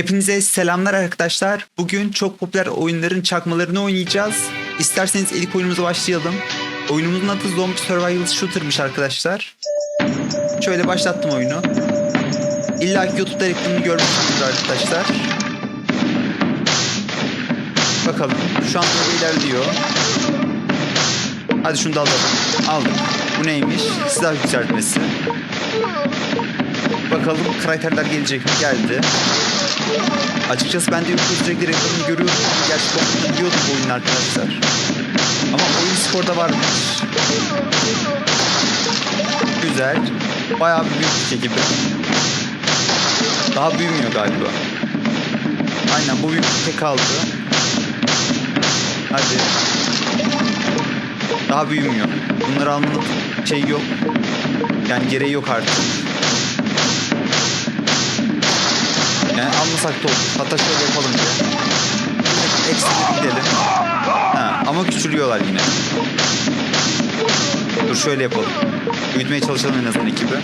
Hepinize selamlar arkadaşlar. Bugün çok popüler oyunların çakmalarını oynayacağız. İsterseniz ilk oyunumuza başlayalım. Oyunumuzun adı Zombie Survival Shooter'mış arkadaşlar. Şöyle başlattım oyunu. İlla ki YouTube'da reklamını görmüşsünüzdür arkadaşlar. Bakalım. Şu an böyle ilerliyor. Hadi şunu da alalım. Aldım. Bu neymiş? Silah yükseltmesi. Bakalım karakterler gelecek mi? Geldi. Açıkçası ben de YouTube sürekli reklamını görüyordum. Gerçekten biliyordum bu oyunu arkadaşlar. Ama oyun sporda varmış. Güzel. Bayağı bir büyük gibi. Daha büyümüyor galiba. Aynen bu büyüklükte kaldı. Hadi. Daha büyümüyor. Bunları almanın şey yok. Yani gereği yok artık. Yani almasak da olur. Hatta şöyle yapalım diye. Ekstra gidelim. Ha, ama küçülüyorlar yine. Dur şöyle yapalım. Büyütmeye çalışalım en azından ekibi.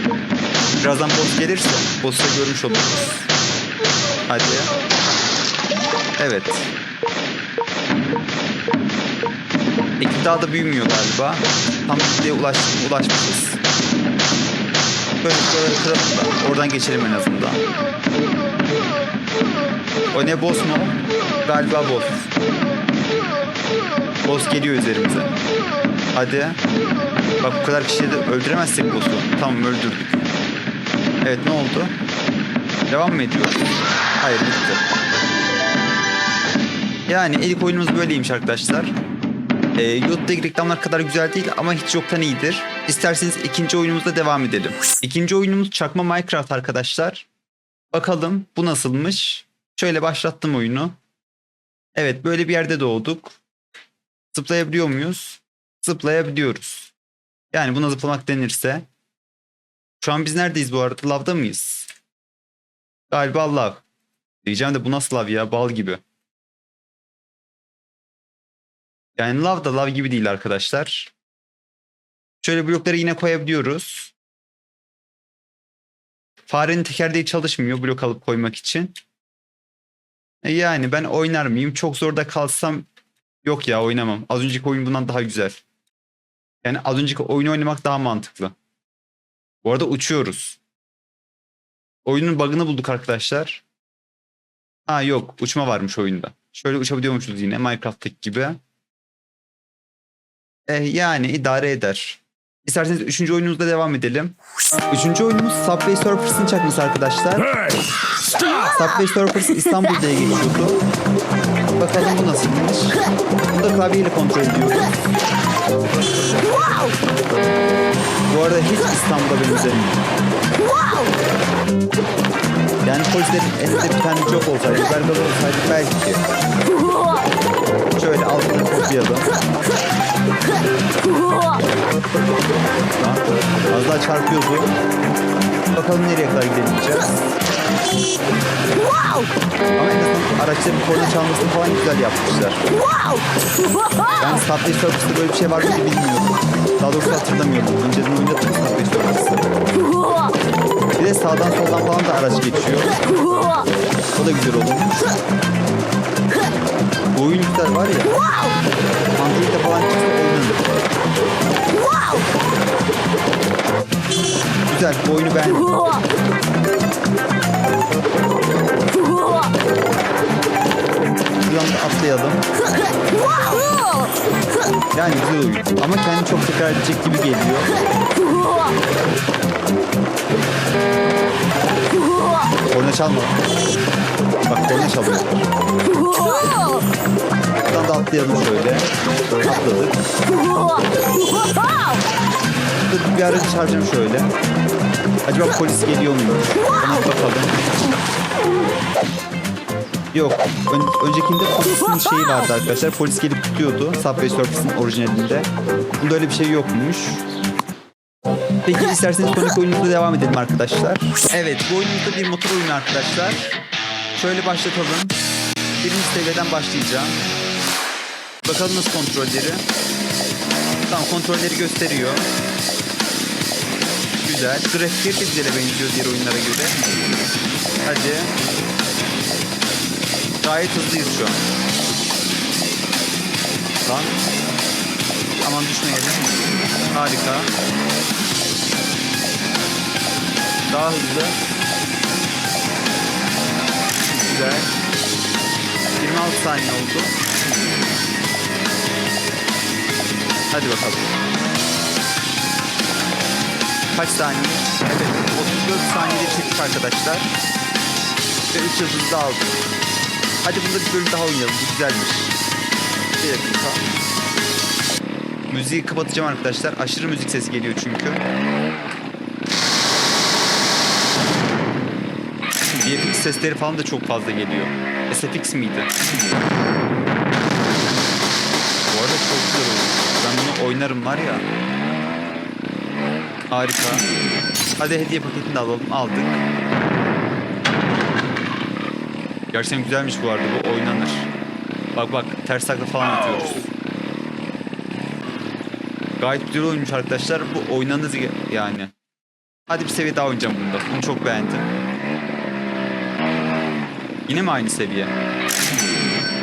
Birazdan boss gelirse boss'u görmüş oluruz. Hadi. Evet. Ekip daha da büyümüyor galiba. Tam kitleye ulaş, ulaşmışız. Böyle şuraları kıralım da oradan geçelim en azından. O ne boss mu? Galiba boss. Boss geliyor üzerimize. Hadi. Bak bu kadar kişiyi de öldüremezsek boss'u. Tamam öldürdük. Evet ne oldu? Devam mı ediyor? Hayır bitti. Yani ilk oyunumuz böyleymiş arkadaşlar. Ee, YouTube'daki reklamlar kadar güzel değil ama hiç yoktan iyidir. İsterseniz ikinci oyunumuzda devam edelim. İkinci oyunumuz çakma Minecraft arkadaşlar. Bakalım bu nasılmış? Şöyle başlattım oyunu. Evet böyle bir yerde doğduk. Zıplayabiliyor muyuz? Zıplayabiliyoruz. Yani buna zıplamak denirse. Şu an biz neredeyiz bu arada? Lavda mıyız? Galiba lav. Diyeceğim de bu nasıl lav ya? Bal gibi. Yani lav da lav gibi değil arkadaşlar. Şöyle blokları yine koyabiliyoruz. Farenin tekerleği çalışmıyor blok alıp koymak için. E yani ben oynar mıyım? Çok zorda kalsam yok ya oynamam. Az önceki oyun bundan daha güzel. Yani az önceki oyunu oynamak daha mantıklı. Bu arada uçuyoruz. Oyunun bug'ını bulduk arkadaşlar. Ha yok uçma varmış oyunda. Şöyle uçabiliyormuşuz yine Minecraft'taki gibi. Eh, yani idare eder. İsterseniz üçüncü oyunumuzda devam edelim. Üçüncü oyunumuz Subway Surfers'ın çakması arkadaşlar. Subway Surfers İstanbul diye geçiyordu. Bakalım bu nasılmış. Bunu da klavyeyle kontrol ediyoruz. Bu arada hiç İstanbul'a benzemiyor. Yani polislerin elinde bir tane job olsaydı, berber olsaydı belki. Şöyle altını kopyalım. Az daha çarpıyor bu. Bakalım nereye kadar gidebileceğiz. Ama en azından araçların korna çalmasını falan güzel yapmışlar. Ben Subway Surfers'ta böyle bir şey var mı bilmiyorum. Daha doğrusu hatırlamıyorum. Önceden oynadım Subway Surfers'ı. Bir de sağdan soldan falan da araç geçiyor. O da güzel olmuş. Bu oyun güzel var ya. Android'de falan çıksa oynanır. Güzel bu oyunu beğendim. Şuradan da atlayalım. Yani güzel oyun. Ama kendi çok tekrar edecek gibi geliyor. Korna çalma. Bak korna çalıyor. Atlayalım şöyle. Atladık. Dur bir aracı çağıracağım şöyle. Acaba polis geliyor mu? Ona bakalım. Yok. Ön- öncekinde polisin şeyi vardı arkadaşlar. Polis gelip tutuyordu. Subway Surfers'ın orijinalinde. Bunda öyle bir şey yokmuş. Peki isterseniz sonraki oyunumuza devam edelim arkadaşlar. Evet bu oyunumuzda bir motor oyunu arkadaşlar. Şöyle başlatalım. Birinci seviyeden başlayacağım. Bakalım nasıl kontrolleri. Tamam kontrolleri gösteriyor. Güzel. Grafikleri de güzele benziyor diğer oyunlara göre. Hadi. Gayet hızlıyız şu an. Lan. Aman düşmeyelim. Harika. Daha hızlı. Güzel. 26 saniye oldu. Hadi bakalım. Kaç saniye? Evet 34 saniyede çektik arkadaşlar. Ve 3 yıldız da aldık. Hadi bunda bir bölüm daha oynayalım. Bu güzelmiş. Bir dakika. Müziği kapatacağım arkadaşlar. Aşırı müzik sesi geliyor çünkü. VFX sesleri falan da çok fazla geliyor. SFX miydi? Bu arada çok güzel oldu. Ben bunu oynarım var ya. Harika. Hadi hediye paketini de alalım. Aldık. Gerçekten güzelmiş bu arada. Bu oynanır. Bak bak ters takla falan atıyoruz. Gayet güzel oyunmuş arkadaşlar. Bu oynanır yani. Hadi bir seviye daha oynayacağım bunda. Bunu çok beğendim. Yine mi aynı seviye?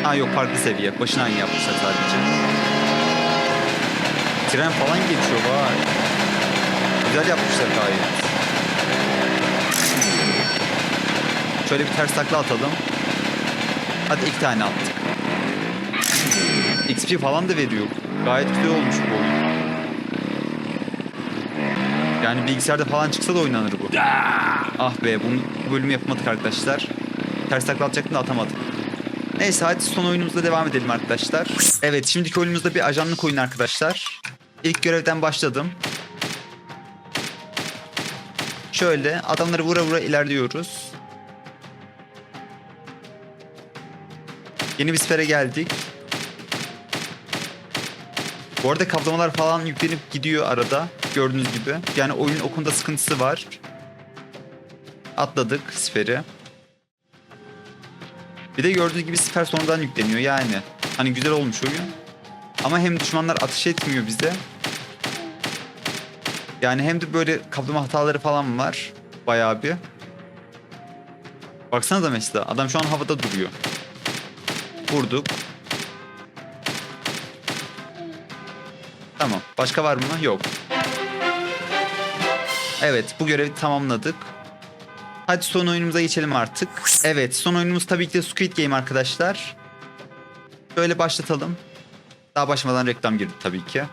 Ha yok farklı seviye. Başına aynı yapmışlar sadece. Tren falan geçiyor vay. Güzel yapmışlar gayet. Şöyle bir ters takla atalım. Hadi iki tane attık. XP falan da veriyor. Gayet güzel olmuş bu oyun. Yani bilgisayarda falan çıksa da oynanır bu. Ah be bunu, bu bölümü yapamadık arkadaşlar. Ters takla atacaktım da atamadım. Neyse hadi son oyunumuzla devam edelim arkadaşlar. Evet şimdiki oyunumuzda bir ajanlık oyun arkadaşlar. İlk görevden başladım. Şöyle adamları vura vura ilerliyoruz. Yeni bir sfere geldik. Bu arada kaplamalar falan yüklenip gidiyor arada. Gördüğünüz gibi. Yani oyun o konuda sıkıntısı var. Atladık sferi. Bir de gördüğünüz gibi siper sonradan yükleniyor yani. Hani güzel olmuş oyun. Ama hem düşmanlar atış etmiyor bize. Yani hem de böyle kaplama hataları falan var. Bayağı bir. Baksana da mesela adam şu an havada duruyor. Vurduk. Tamam. Başka var mı? Yok. Evet bu görevi tamamladık. Hadi son oyunumuza geçelim artık. Evet son oyunumuz tabii ki de Squid Game arkadaşlar. Böyle başlatalım. Daha başlamadan reklam girdi tabii ki.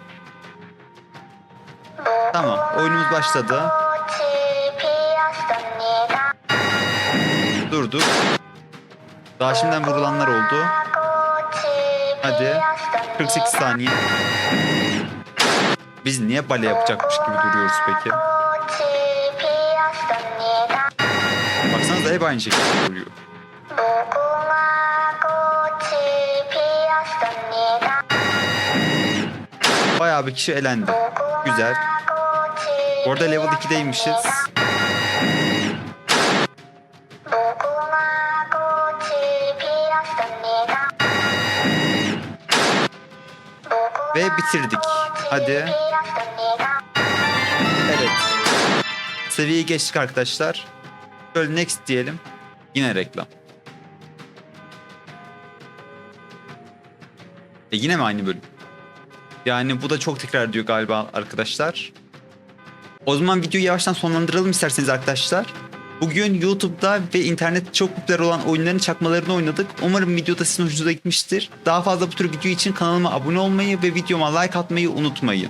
Tamam oyunumuz başladı. Durduk. Daha şimdiden vurulanlar oldu. Hadi. 48 saniye. Biz niye bale yapacakmış gibi duruyoruz peki? Baksanıza hep aynı şekilde duruyor. Bayağı bir kişi elendi. Güzel. Orada level 2'deymişiz. Ve bitirdik. Hadi. Evet. Seviyeyi geçtik arkadaşlar. Şöyle next diyelim. Yine reklam. E yine mi aynı bölüm? Yani bu da çok tekrar ediyor galiba arkadaşlar. O zaman videoyu yavaştan sonlandıralım isterseniz arkadaşlar. Bugün YouTube'da ve internette çok popüler olan oyunların çakmalarını oynadık. Umarım videoda sizin hoşunuza gitmiştir. Daha fazla bu tür video için kanalıma abone olmayı ve videoma like atmayı unutmayın.